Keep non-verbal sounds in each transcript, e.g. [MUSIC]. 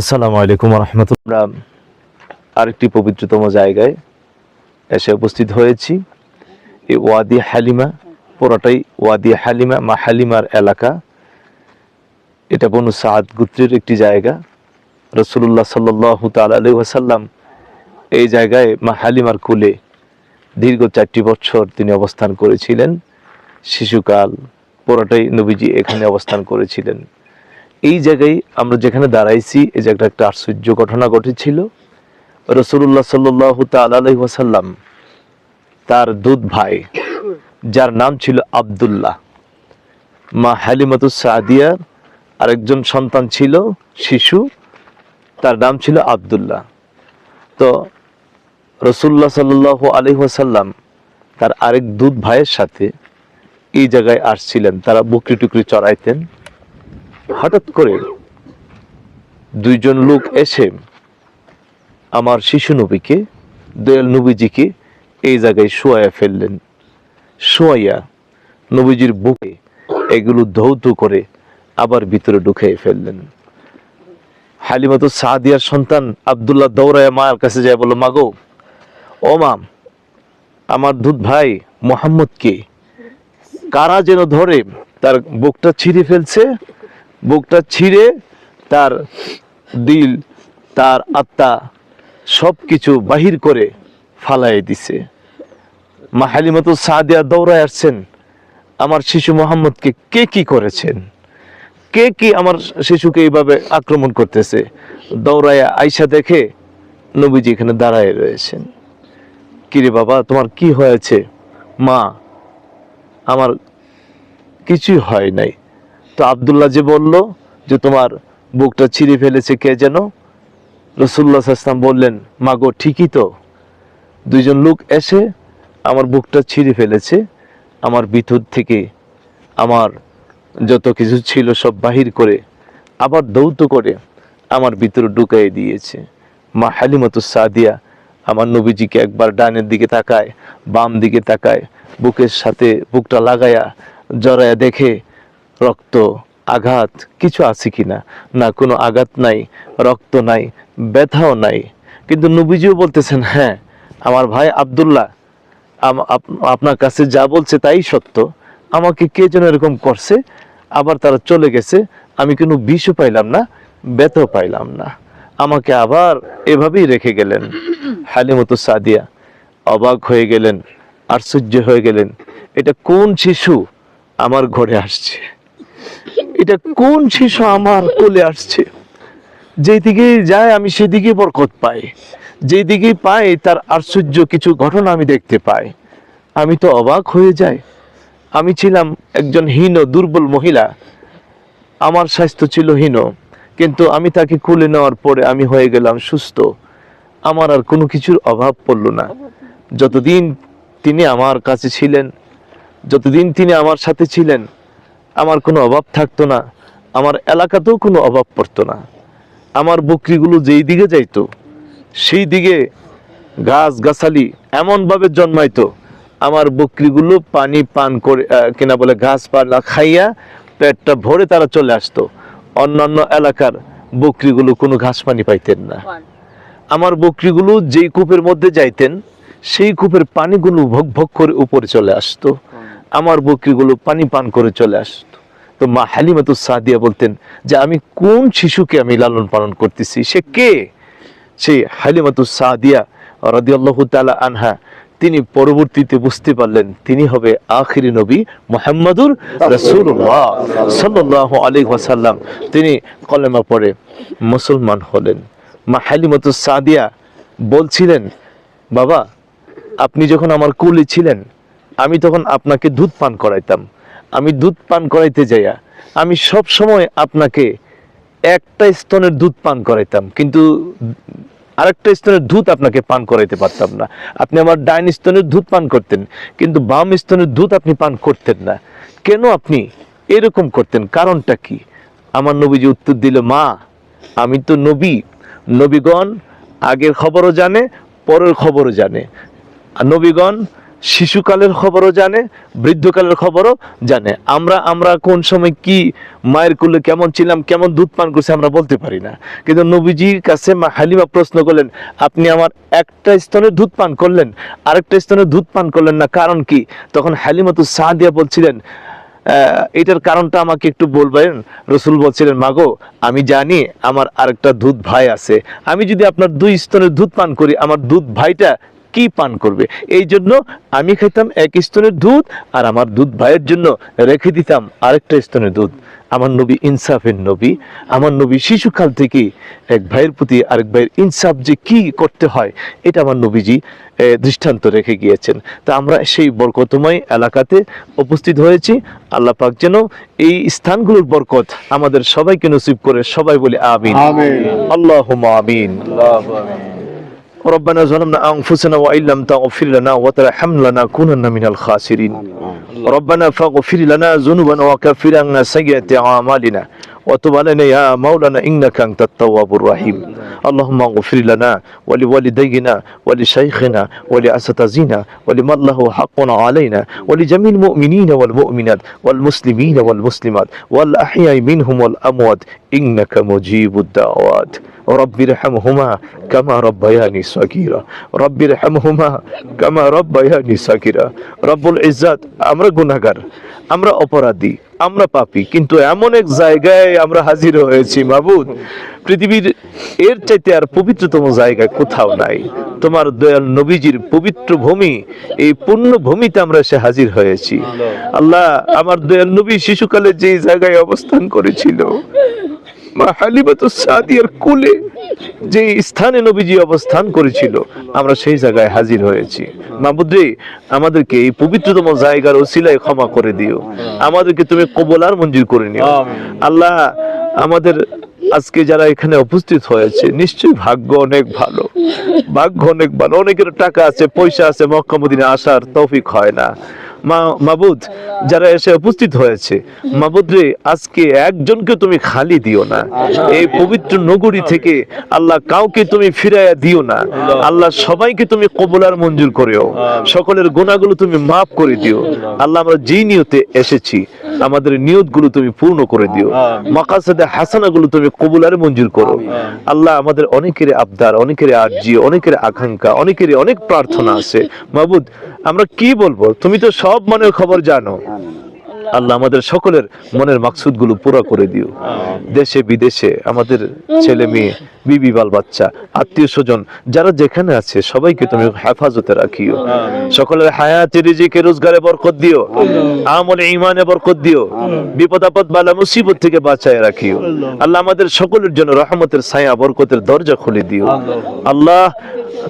আসসালামু আলাইকুম রহমতুল্লাহ আরেকটি পবিত্রতম জায়গায় এসে উপস্থিত হয়েছি। এই ওয়াদি হালিমা, পুরোটাই ওয়াদি হালিমা, মা হালিমার এলাকা। এটা বনু সাদ গুত্রের একটি জায়গা। রসুল্লাহ সাল্লাহ তালি ওয়াসাল্লাম এই জায়গায় মা হালিমার কুলে দীর্ঘ চারটি বছর তিনি অবস্থান করেছিলেন। শিশুকাল পুরোটাই নবীজি এখানে অবস্থান করেছিলেন। এই জায়গায় আমরা যেখানে দাঁড়াইছি, এই জায়গাটা একটা আশ্চর্য ঘটনা ঘটেছিল। রসুল্লাহ সাল্লাহ তাল্লাম তার দুধ ভাই, যার নাম ছিল আবদুল্লাহ। মা হালিমাতুস সাদিয়ার আরেকজন সন্তান ছিল, শিশু, তার নাম ছিল আবদুল্লাহ। তো রসুল্লাহ সাল্লাহ আলহিহাসাল্লাম তার আরেক দুধ ভাইয়ের সাথে এই জায়গায় আসছিলেন। তারা বকরি টুকরি চড়াইতেন। হঠাৎ করে দুইজন লোক এসে আমার শিশু নবীকে, দয়াল নবীজিকে এই জায়গায় শোয়াইয়া ফেললেন। শোয়াইয়া নবীজির বুকে এগুলো ধৌত করে আবার ভিতরে ঢুকিয়ে ফেললেন। হালিমাতু সাদিয়ার সন্তান আবদুল্লাহ দৌড়ায় মায়ের কাছে যায় বলল, মাগো, ও মাম আমার দুধ ভাই মোহাম্মদকে কারা যেন ধরে তার বুকটা ছিঁড়ে ফেলছে? বুকটা ছিঁড়ে তার দিল, তার আত্মা সব কিছু বাহির করে ফালাই দিছে। মা হালিমতো সাদিয়া দৌড়ায় আসছেন, আমার শিশু মোহাম্মদকে কে কি করেছেন? কে কি আমার শিশুকে এইভাবে আক্রমণ করতেছে? দৌড়ায় আইসা দেখে নবীজি এখানে দাঁড়ায় রয়েছেন। কিরে বাবা, তোমার কি হয়েছে? মা, আমার কিছুই হয় নাই। তো আবদুল্লাহ যে বলল যে তোমার বুকটা ছিঁড়ে ফেলেছে কে যেন? রসুল্লাহ আসলাম বললেন, মাগো, ঠিকই তো। দুইজন লোক এসে আমার বুকটা ছিঁড়ে ফেলেছে। আমার ভিতর থেকে আমার যত কিছু ছিল সব বাহির করে আবার দৌত করে আমার ভিতরে ঢুকাই দিয়েছে। মা হালিমতো সাদিয়া আমার নবীজিকে একবার ডানের দিকে তাকায়, বাম দিকে তাকায়, বুকের সাথে বুকটা লাগায়া, জড়ায়া দেখে রক্ত, আঘাত কিছু আছে কিনা? না, কোনো আঘাত নাই, রক্ত নাই, ব্যথাও নাই। কিন্তু নবীজিও বলতেছেন হ্যাঁ আমার ভাই আবদুল্লাহ আপ- আপনার কাছে যা বলছে তাই সত্য। আমাকে কে যেন এরকম করছে, আবার তারা চলে গেছে, আমি কোনো বিষও পাইলাম না, ব্যথাও পাইলাম না। আমাকে আবার এভাবেই রেখে গেলেন। [CLEARS THROAT] হালিমতো সাদিয়া অবাক হয়ে গেলেন, আশ্চর্য হয়ে গেলেন, এটা কোন শিশু আমার ঘরে আসছে? এটা কোন শিশু আমার কোলে আসছে? যেদিকে যায় আমি সেদিকে বরকত পাই। যেদিকে পাই তার আশ্চর্য কিছু ঘটনা আমি দেখতে পাই। আমি তো অবাক হয়ে যাই। আমি ছিলাম একজন হীন দুর্বল মহিলা। আমার স্বাস্থ্য ছিল হীন, কিন্তু আমি তাকে খুলে নেওয়ার পরে আমি হয়ে গেলাম সুস্থ। আমার আর কোনো কিছুর অভাব পড়ল না। যতদিন তিনি আমার কাছে ছিলেন, যতদিন তিনি আমার সাথে ছিলেন আমার কোনো অভাব থাকতো না আমার এলাকাতেও কোনো অভাব পড়তো না। আমার বকরিগুলো যেই দিকে যাইতো সেই দিকে গাছ গাছালি এমনভাবে জন্মাইতো আমার বকরিগুলো পানি পান করে কিনা বলে ঘাস পালা খাইয়া পেটটা ভরে তারা চলে আসতো। অন্যান্য এলাকার বকরিগুলো কোনো ঘাস পানি পাইতেন না। আমার বকরিগুলো যেই কূপের মধ্যে যাইতেন সেই কূপের পানিগুলো ভোগ ভোগ করে উপরে চলে আসতো। আমার বকরিগুলো পানি পান করে চলে আসতো। তো মা হালিমাতু সাদিয়া বলতেন যে, আমি কোন শিশুকে আমি লালন পালন করতেছি? সে কে? সেই হালিমাতু সাদিয়া রাদিয়াল্লাহু তাআলা আনহা, তিনি পরবর্তীতে বুঝতে পারলেন তিনি হবে আখিরি নবী মোহাম্মদুর রাসূলুল্লাহ সাল্লাল্লাহু আলাইহি ওয়াসাল্লাম। তিনি কলেমা পড়ে মুসলমান হলেন। মা হালিমাতু সাদিয়া বলছিলেন, বাবা, আপনি যখন আমার কুলে ছিলেন আমি তখন আপনাকে দুধ পান করাইতাম। আমি দুধ পান করাইতে যাইয়া আমি সব সময় আপনাকে একটা স্তনের দুধ পান করাইতাম, কিন্তু আরেকটা স্তনের দুধ আপনাকে পান করাইতে পারতাম না। আপনি আমার ডাইন স্তনের দুধ পান করতেন, কিন্তু বাম স্তনের দুধ আপনি পান করতেন না। কেন আপনি এরকম করতেন? কারণটা কি? আমার নবীজি উত্তর দিল, মা, আমি তো নবী। নবীগণ আগের খবরও জানে, পরের খবরও জানে। আর নবীগণ শিশুকালের খবরও জানে, বৃদ্ধকালের খবরও জানে। আমরা আমরা কোন সময় কি মায়ের কোলে কেমন ছিলাম, কেমন দুধ পান করছে আমরা বলতে পারি না। কিন্তু নবীজির কাছে মা হালিমা প্রশ্ন করলেন, আপনি আমার একটা স্তনের দুধ পান করলেন? আরেকটা স্তনে দুধ পান করলেন না? কারণ কি? তখন হালিমা তো সাদিয়া বলছিলেন এটার কারণটা আমাকে একটু বলবেন? রসুল বলছিলেন, মাগো, আমি জানি আমার আরেকটা দুধ ভাই আছে। আমি যদি আপনার দুই স্তনের দুধ পান করি, আমার দুধ ভাইটা কি পান করবে? এই জন্য আমি খাইতাম এক স্তনের দুধ আর আমার দুধ ভাইয়ের জন্য রেখে দিতাম আরেকটা স্তনের দুধ। আমার নবী ইনসাফের নবী আমার নবী শিশুকাল থেকে এক ভাইয়ের প্রতি আরেক ভাইয়ের ইনসাফ যে কি করতে হয় এটা আমার নবীজি দৃষ্টান্ত রেখে গিয়েছেন। তা আমরা সেই বরকতময় এলাকাতে উপস্থিত হয়েছি। আল্লাহ পাক যেন এই স্থানগুলোর বরকত আমাদের সবাইকে নসিব করে সবাই বলে আমিন। আমিন। আল্লাহ আমিন ربنا ظلمنا أنفسنا وإن لم تغفر لنا وترحمنا لنكونن من الخاسرين. ربنا فاغفر لنا ذنوبنا وكفر عنا سيئات أعمالنا وتب علينا يا مولانا إنك أنت التواب الرحيم. اللهم اغفر لنا ولوالدينا ولشيخنا ولأساتذتنا ولمن له حق علينا ولجميع المؤمنين والمؤمنات والمسلمين والمسلمات والأحياء منهم والأموات. إنك مجيب الدعوات رب ارحمهما كما ربياني صغيرا رب ارحمهما كما ربياني صغيرا رب العزات আমরা গুনাহগার আমরা অপরাধী আমরা পাপী কিন্তু এমন এক জায়গায় আমরা হাজির হয়েছি মাবুদ পৃথিবীর এর চাইতে আর পবিত্রতম জায়গায় কোথাও নাই তোমার দয়াল নবীজির পবিত্র ভূমি এই পূর্ণ ভূমিতে আমরা এসে হাজির হয়েছি আল্লাহ আমার দয়াল নবী শিশুকালে যে জায়গায় অবস্থান করেছিল মা হালিমাতু সাদিয়ার কুলে যে স্থানে নবীজি অবস্থান করেছিল আমরা সেই জায়গায় হাজির হয়েছি। মাহবুদ্রি আমাদেরকে এই পবিত্রতম জায়গার ওসিলায় ক্ষমা করে দিও। আমাদেরকে তুমি কবলার মঞ্জুর করে নিও। আল্লাহ আমাদের আজকে যারা এখানে উপস্থিত হয়েছে নিশ্চয়ই ভাগ্য অনেক ভালো। ভাগ্য অনেক ভালো। অনেকের টাকা আছে পয়সা আছে মক্কা মদিনে আসার তৌফিক হয় না। মাবুদ, যারা এসে উপস্থিত হয়েছে। মাবুদ রে আজকে একজনকে তুমি খালি দিও না। এই পবিত্র নগরী থেকে আল্লাহ কাউকে তুমি ফিরাইয়া দিও না। আল্লাহ সবাইকে তুমি কবলার মঞ্জুর করেও। সকলের গোনাগুলো তুমি মাফ করে দিও। আল্লাহ আমরা যেই নিয়তে এসেছি আমাদের নিয়তগুলো তুমি পূর্ণ করে দিও। মাকাসাদে হাসানাগুলো তুমি কবুলারে মঞ্জুর করো। আল্লাহ আমাদের অনেকের আবদার অনেকের আর্জি অনেকের আকাঙ্ক্ষা অনেকের অনেক প্রার্থনা আছে। মাহবুদ আমরা কি বলব? তুমি তো সব মনের খবর জানো। আল্লাহ আমাদের সকলের মনের মাকসুদগুলো পুরো করে দিও। দেশে বিদেশে আমাদের ছেলে মেয়ে বিবি বাল বাচ্চা আত্মীয় স্বজন যারা যেখানে আছে সবাইকে তুমি হেফাজতে রাখিও। সকলের হায়াতে রিজিকে রোজগারে বরকত দিও। আমলে ইমানে বরকত দিও। বিপদ আপদ বালা মুসিবত থেকে বাঁচায় রাখিও। আল্লাহ। আমাদের সকলের জন্য রহমতের ছায়া বরকতের দরজা খুলে দিও। আল্লাহ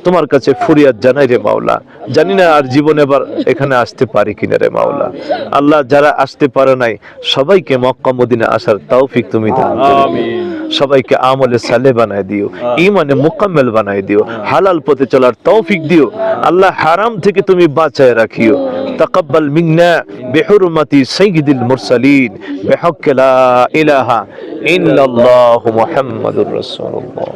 তোমার কাছে ফুরিয়াদ জানাই রে মাওলা। জানি না আর জীবনে এবার এখানে আসতে পারি কিনা রে মাওলা। আল্লাহ যারা আসতে পারে নাই। সবাইকে মক্কা মদিনে আসার তৌফিক তুমি দান সবাইকে আমলে সালে বানায় দিও ইমানে মোকাম্মেল বানায় দিও হালাল পথে চলার তৌফিক দিও। আল্লাহ হারাম থেকে তুমি বাঁচায় রাখিও। তাকাব্বাল মিন্না বিহুরমাতি সাইয়্যিদুল মুরসালিন। বিহক্কি লা ইলাহা ইল্লাল্লাহু মুহাম্মাদুর রাসূলুল্লাহ।